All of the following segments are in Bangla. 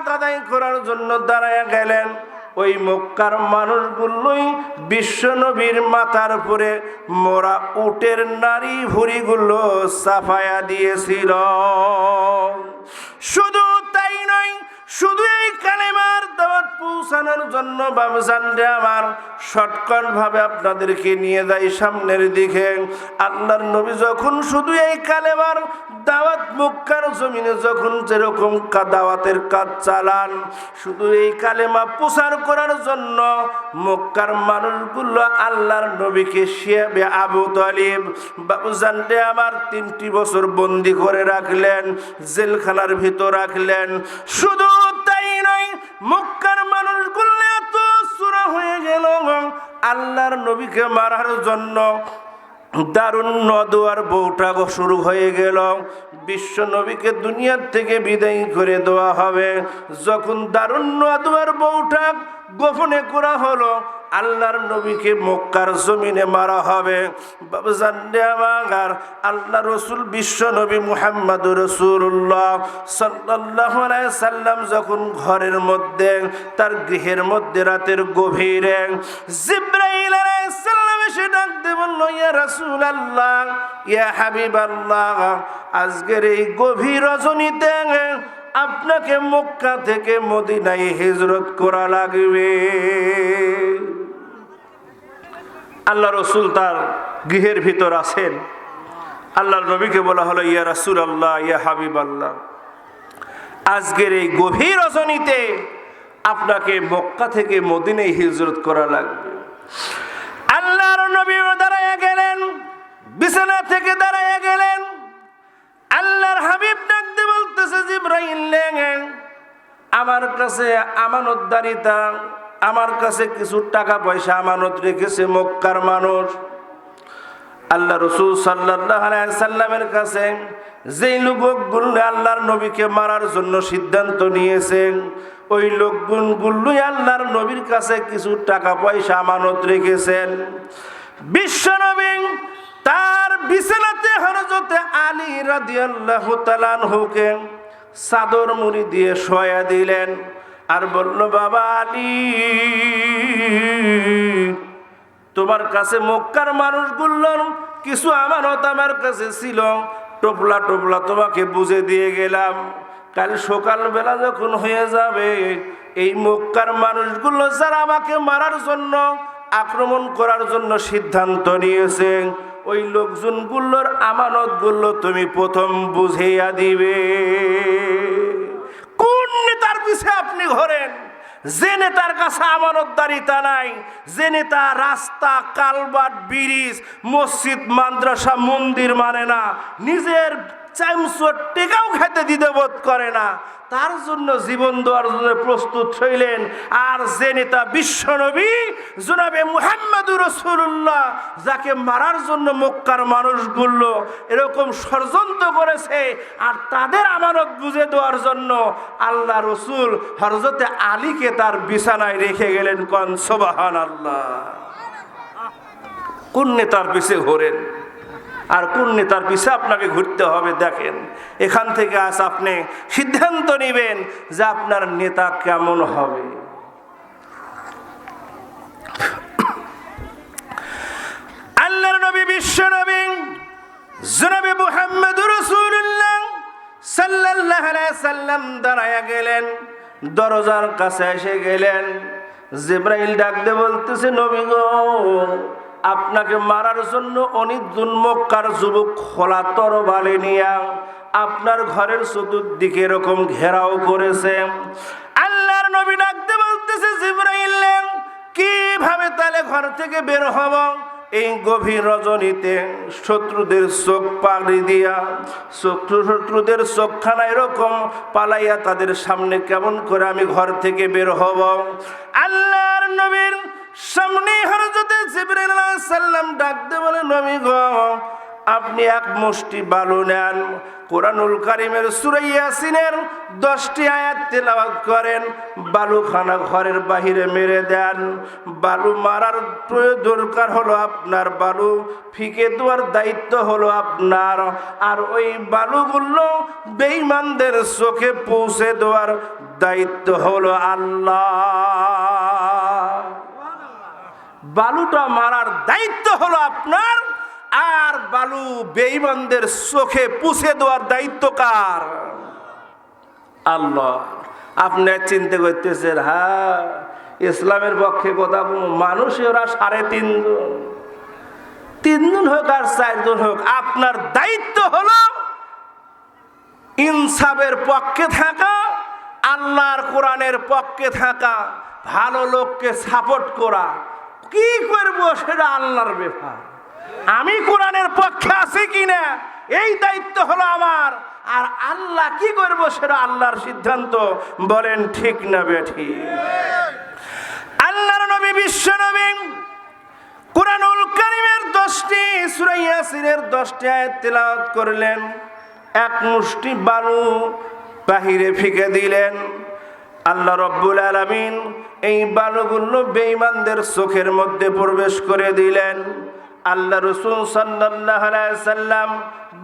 সালাত আদায় করার জন্য দাঁড়ায় গেলেন। ওই মক্কার মানুষগুলোই বিশ্ব নবীর মাথার উপরে মোরা উটের নারী ভুড়িগুলো সাফায়া দিয়েছিল। শুধু তাই নয় শুধু এই কালেমার দাওয়াত পৌঁছানোর জন্য বাবজান আমার শর্টকাট ভাবে আপনাদেরকে নিয়ে যাই সামনের দিকে। আল্লাহর নবী যখন শুধু এই কালেমার দাওয়াত মুক্কার জমিনে যখন যেরকম দাওয়াতের কাজ চালান, শুধু এই কালেমা প্রচার করার জন্য মক্কার মানুষগুলো আল্লাহর নবীকে শিয়াবে আবু তালিব বাবুজান রে আমার তিনটি বছর বন্দি করে রাখলেন, জেলখানার ভিতর রাখলেন। শুধু মক্কার মানুষগুলো এত সুরা হয়ে গেল আল্লাহর নবীকে মারার জন্য দারুণ নদুয়ার বউটা শুরু হয়ে গেল। বিশ্ব নবীকে দুনিয়ার থেকে বিদায় করে দেওয়া হবে। যখন দারুণ নদুয়ার বউটা গোপনে করা হলো আল্লাহর নবীকে মক্কার জমিনে মারা হবে। বাবা জানলে আমার আল্লাহ রসুল বিশ্ব নবী মুহাম্মদ রসুল্লাহ সাল্লাহ সাল্লাম যখন ঘরের মধ্যে, তার গৃহের মধ্যে রাতের গভীরে জিব্রাইল সাল্লাম এসে ডাকতে বলল, ইয়া রাসূল আল্লাহ ইয়া হাবিব আল্লাহ আজকের এই গভীর রজনীতে আপনাকে মক্কা থেকে মদিনায় হিজরত করা লাগবে। আল্লাহ রসুল তার গৃহের ভিতর আছেন। আল্লাহর নবীকে বলা হলো, ইয়া রাসূল আল্লাহ ইয়া হাবিব আল্লাহ আজকের এই গভীর রজনীতে আপনাকে মক্কা থেকে মদিনায় হিজরত করা লাগবে। আল্লাহর নবী দাঁড়ায় গেলেন, বিছানা থেকে দাঁড়ায় গেলেন। আল্লাহর হাবিব ডাকতে বলতেছে লেগেন আমার কাছে আমানত আমানতদারিতা আমার কাছে কিছু টাকা পয়সা আমানত রেখেছে মক্কার মানুষ। আল্লাহ রসুল সাল্লাহ সাল্লামের কাছে যেই লোকগুলো আল্লাহর নবীকে মারার জন্য সিদ্ধান্ত নিয়েছেন, ওই লোকগুলোই আল্লাহর নবীর কাছে কিছু টাকা পয়সা আমানত রেখেছেন। বিশ্ব নবী তার বিছানাতে হরজতে আলী রাদিয়াল্লাহু তাআলাকে চাদর মুড়ি দিয়ে শোয়া দিলেন। আর বলল বাবা আলী তোমার কাছে মক্কার মানুষগুলোর কিছু আমানত আমার কাছে ছিল। টোপলা টোপলা তোমাকে বুঝে দিয়ে গেলাম। কাল সকালবেলা যখন হয়ে যাবে, এই মক্কার মানুষগুলো যারা আমাকে মারার জন্য, আক্রমণ করার জন্য সিদ্ধান্ত নিয়েছে, ওই লোকজনগুলোর আমানতগুলো তুমি প্রথম বুঝিয়া দিবে। পিছে আপনি ঘোরেন। যে নেতার কাছে আমানতদারিতা নাই, যে নেতা রাস্তা, কালবাট, ব্রিজ, মসজিদ, মাদ্রাসা, মন্দির মানে না, নিজের চামচোর টেকাও খেতে দিতে বোধ করে না। তার জন্য জীবন দেওয়ার জন্য প্রস্তুত হইলেন। আর যে নেতা বিশ্বনবী জনাবে মুহাম্মদুর রসুল্লাহ যাকে মারার জন্য মক্কার মানুষগুলো এরকম ষড়যন্ত্র করেছে আর তাদের আমানত বুঝে দেওয়ার জন্য আল্লাহ রসুল হরজতে আলীকে তার বিছানায় রেখে গেলেন। কন সোবাহান আল্লাহ কোন নেতার পিছে ঘোরেন? আর কোন নেতার পিছে আপনাকে ঘুরতে হবে দেখেন। এখান থেকে আজ আপনি সিদ্ধান্ত নেবেন যে আপনার নেতা কেমন হবে। আল্লাহর নবী সাল্লাম দাঁড়ায়া গেলেন, দরজার কাছে এসে গেলেন। জিব্রাইল ডাকতে বলতেছে, নবী গো আপনাকে মারার জন্য অনি মক্কার যুবক খোলা তরবালে নিয়া আপনার ঘরের চতুর্দিকে এরকম ঘেরাও করেছে। আল্লাহর নবী ডাকতে বলতেছে জিব্রাইল, কীভাবে তাহলে ঘর থেকে বের হব? এই গভীর রজনীতে শত্রুদের চোখ পাড়ি দিয়া, শত্রু শত্রুদের চোখখানা এরকম পালাইয়া তাদের সামনে কেমন করে আমি ঘর থেকে বের হব? আল্লাহর নবীর সামনে হরজতে জিবরাইল আলাইহিস সালাম ডাকতে বলেন নবী গো, আপনি এক মুষ্টি বালু নেন কোরআনুল কারিমের সুরাইয়াসিনের দশটি আয়াত তেলাওয়াত করেন। বালুখানা ঘরের বাহিরে মেরে দেন। বালু মারার দরকার হলো আপনার বালু, ফিকে দেওয়ার দায়িত্ব হলো আপনার। আর ওই বালুগুলো বেঈমানদের চোখে পৌঁছে দেওয়ার দায়িত্ব হলো আল্লাহ। বালুটা মারার দায়িত্ব হলো আপনার আর বালু বেঈমানদের চোখে পুষে দেওয়ার দায়িত্ব কার? আল্লাহ। আপনি চিন্তা করতেছেন হ্যাঁ ইসলামের পক্ষে কথা মানুষ ওরা সাড়ে তিনজন। তিনজন হোক আর চারজন হোক, আপনার দায়িত্ব হলো ইনসাফের পক্ষে থাকা, আল্লাহর কোরআনের পক্ষে থাকা, ভালো লোককে সাপোর্ট করা। কি করব সেটা আল্লাহর ব্যাপার। আমি কোরআনের পক্ষে আছি কিনা? এই দায়িত্ব হলো আমার। আর আল্লাহ কি করব সেটা আল্লাহর সিদ্ধান্ত। বলেন, ঠিক না বেঠি। আল্লাহর নবী, বিশ্ব নবী, কোরআনুল কারিমের দশটি সুরাইয়াসিনের দশটি আয়াত তেলাওয়াত করলেন। এক মুষ্টি বালু বাহিরে ফিকে দিলেন। আল্লাহ রব্বুল আলামিন এই বালুগুলো বেঈমানদের চোখের মধ্যে প্রবেশ করে দিলেন। আল্লাহ রসুল সাল্লাম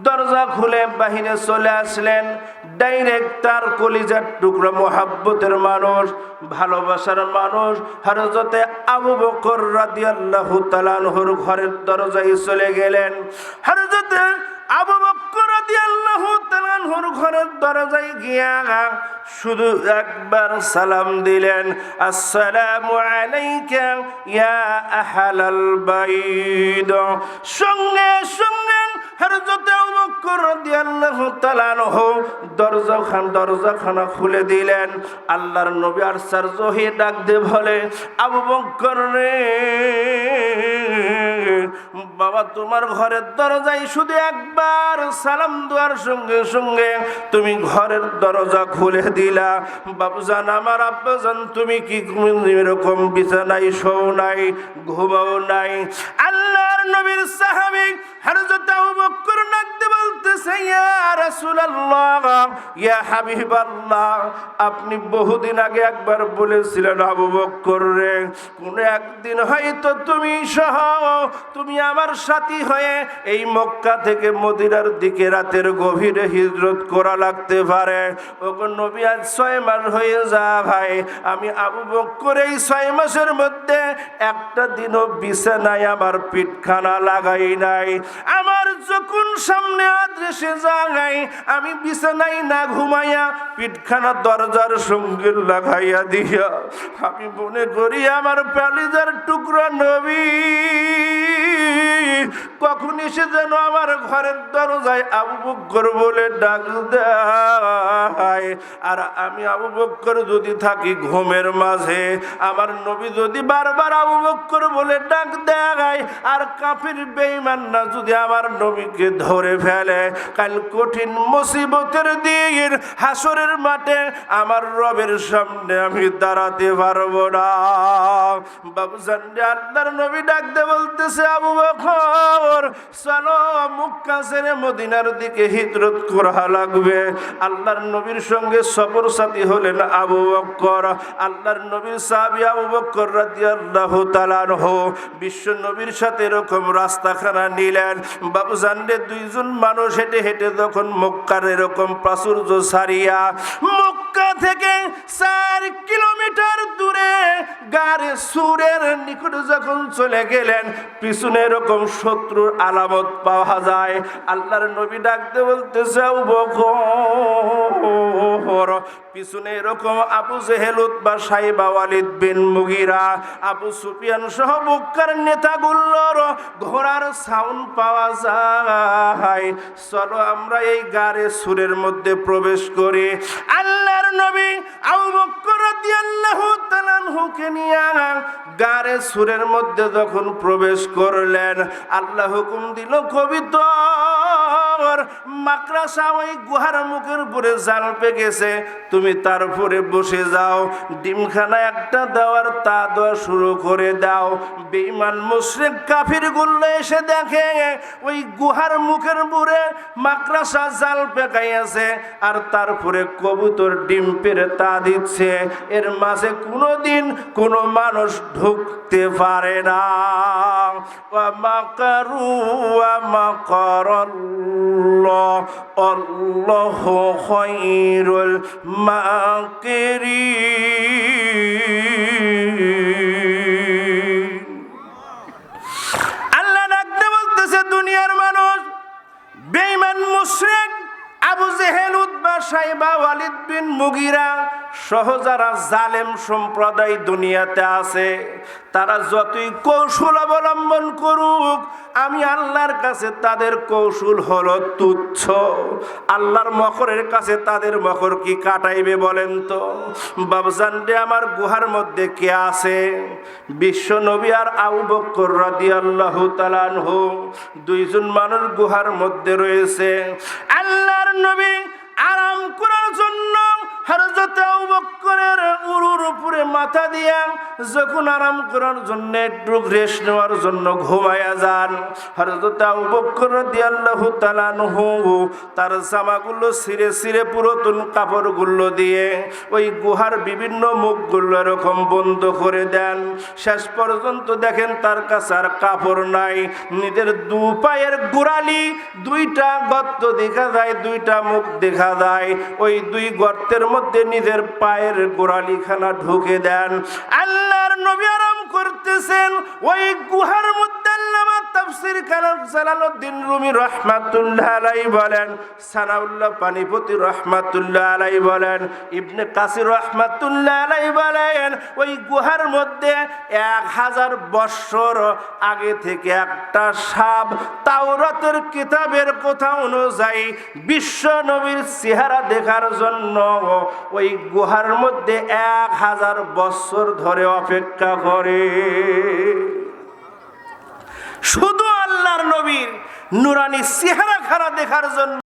দরজা খুলে বাহিরে চলে আসলেন। ডাইরেক্ট তার কলিজার টুকরো মোহাব্বতের মানুষ, ভালোবাসার মানুষ হরজতে আবু বকর রাদিয়াল্লাহু তাআলার ঘরের দরজায় চলে গেলেন। হরজতে ঘরের দরজায় গিয়া শুধু একবার সালাম দিলেন আসসালামু আলাইকা ইয়া আহলাল সঙ্গে সঙ্গে খুলে দিলেন। আল্লাহর আর ডাক বলে আবু বাবা তোমার ঘরের দরজায় শুধু একবার সালাম দেওয়ার সঙ্গে সঙ্গে তুমি ঘরের দরজা খুলে দিলা। বাবুজান, আমার আব্বাজান, তুমি কি এরকম বিছানায় শো নাই, ঘুমাও নাই? নবীর হযরত আবু বকর নাকতে বলতেছে, ইয়া রাসূলুল্লাহ, ইয়া হাবিবাল্লাহ, আপনি বহুদিন আগে একবার বলেছিলেন আবু বকর রে, কোন একদিন হয়তো তুমি সহ, তুমি আমার সাথী হয়ে এই মক্কা থেকে মদিনার দিকে রাতের গভীরে হিজরত করা লাগতে পারে। ওগো নবী, আজ ছয় মাস হয়ে যা ভাই, আমি আবু বকর এই ছয় মাসের মধ্যে একটা দিনও বিছানায় আমার পিঠখানা লাগাই নাই। আমার যখন সামনে আদৃশে জাগাই, আমি বিছানায় না ঘুমাইয়া পিঠখানা দরজার সঙ্গে লাগাইয়া দিয়া, আমি মনে করি আমার প্যালিজার টুকরা নবী। কখন এসে যেন আমার ঘরের দরজায় আবু বক্কর বলে ডাক দেয়? আর আমি আবু বক্কর যদি থাকি ঘুমের মাঝে, আমার নবী যদি বারবার আবু বক্কর বলে ডাক দেয়, আর কাফির বেইমান না যদি আমার নবীকে ধরে ফেলে, কাল কঠিন মুসিবতের দিন, হাসরের মাঠে আমার রবের সামনে আমি দাঁড়াতে পারব না। বাবু জানলে আল্লাহর নবী ডাকতে বলতেছে, আবু বকর চলো মুক্কা ছেড়ে মদিনার দিকে হিজরত করা লাগবে। আল্লাহর নবীর সঙ্গে সফর সাথী হলেন আবু বকর আল্লাহর নবীর সাহাবী আবু বকর রাদিয়াল্লাহু তাআলা আনহু বিশ্ব নবীর সাথে এরকম রাস্তাখানা নিলেন। বাবু জানলে দুইজন মানুষ হেঁটে হেঁটে যখন মক্কার এরকম প্রাচুর্য সারিয়া মক্কা থেকে চার কিলোমিটার দূরে গাড়ে সুরের নিকটে যখন চলে গেলেন, পিছনে এরকম শত্রুর আলামত পাওয়া যায়। আল্লাহর নবী ডাকতে বলতেছে, "আবু বকর, পিছনে এরকম আবু জেহেলুত বা সাইবা, ওয়ালিদ বিন মুগিরা, আবু সুফিয়ান সহ মক্কার নেতাগুলোর ঘোড়ার সাউন্ড পাওয়া যায়। চলো আমরা এই গাড়ে সুরের মধ্যে প্রবেশ করি। আল্লাহর নবী নিয়ে গাড়ে সুরের মধ্যে যখন প্রবেশ করলেন আল্লাহ হুকুম দিল কবিতা বছর মাকড়াসা ওই গুহার মুখের উপরে জাল পেকেছে। তুমি তার উপরে বসে যাও, ডিমখানা একটা দেওয়ার তা দেওয়া শুরু করে দাও। বেইমান মুশরিক কাফির গুল্ল এসে দেখে, ওই গুহার মুখের উপরে মাকড়াসা জাল পেকাইয়াছে আর তারপরে কবুতর ডিম পেরে তা দিচ্ছে। এর মাঝে কোনোদিন কোনো মানুষ ঢুকতে পারে না। মাকারু মাকারাল্লাহ, আল্লাহু খায়রুল মাকিরিন। আল্লাহ ডাকতে বলতেছে, দুনিয়ার মানুষ, বেঈমান মুশরিক, আবু জেহেল উদ্বা সাইবা, ওয়ালিদ বিন মুগিরা সহ যারা জালেম সম্প্রদায় দুনিয়াতে আছে তারা যতই কৌশল অবলম্বন করুক, আমি আল্লাহর কাছে তাদের কৌশল হলো তুচ্ছ। আল্লাহর মকরের কাছে তাদের মকর কি কাটাইবে বলেন তো? বাবজান আমার গুহার মধ্যে কে আছে? বিশ্ব নবী আর আবু বক্কর রাদিয়াল্লাহু তাআলাহু দুইজন মানুষ গুহার মধ্যে রয়েছে। আল্লাহর নবী আরাম করার জন্য হরজতে বক্করের উরুর উপরে মাথা দিয়া যখন আরাম করার জন্য একটু রেস্ট নেওয়ার জন্য ঘুমায়া যান হরজতে বক্কর রাদিয়াল্লাহু তাআলাহু তার জামাগুলো ছিঁড়ে ছিঁড়ে পুরাতন কাপড়গুলো দিয়ে ওই গুহার বিভিন্ন মুখগুলো এরকম বন্ধ করে দেন। শেষ পর্যন্ত দেখেন তার কাছে আর কাপড় নাই। নিজের দু পায়ের গোড়ালি দুইটা গর্ত দেখা যায়, দুইটা মুখ দেখা যায়। ওই দুই গর্তের মধ্যে নিজের পায়ের গোড়ালিখানা ঢুকে দেন। আল্লাহর নবী আরাম করতেছেন ওই গুহার মধ্যে বলেন সানাউল্লাহ পানিপতি বলেন আলাইহি বলেন, ওই গুহার মধ্যে এক হাজার বৎসর আগে থেকে একটা তাওরাতের কিতাবের কথা অনুযায়ী বিশ্ব নবীর চেহারা দেখার জন্য ওই গুহার মধ্যে এক হাজার বৎসর ধরে অপেক্ষা করে। শুধু আল্লাহর নবীর নুরানি চেহারা খারা দেখার জন্য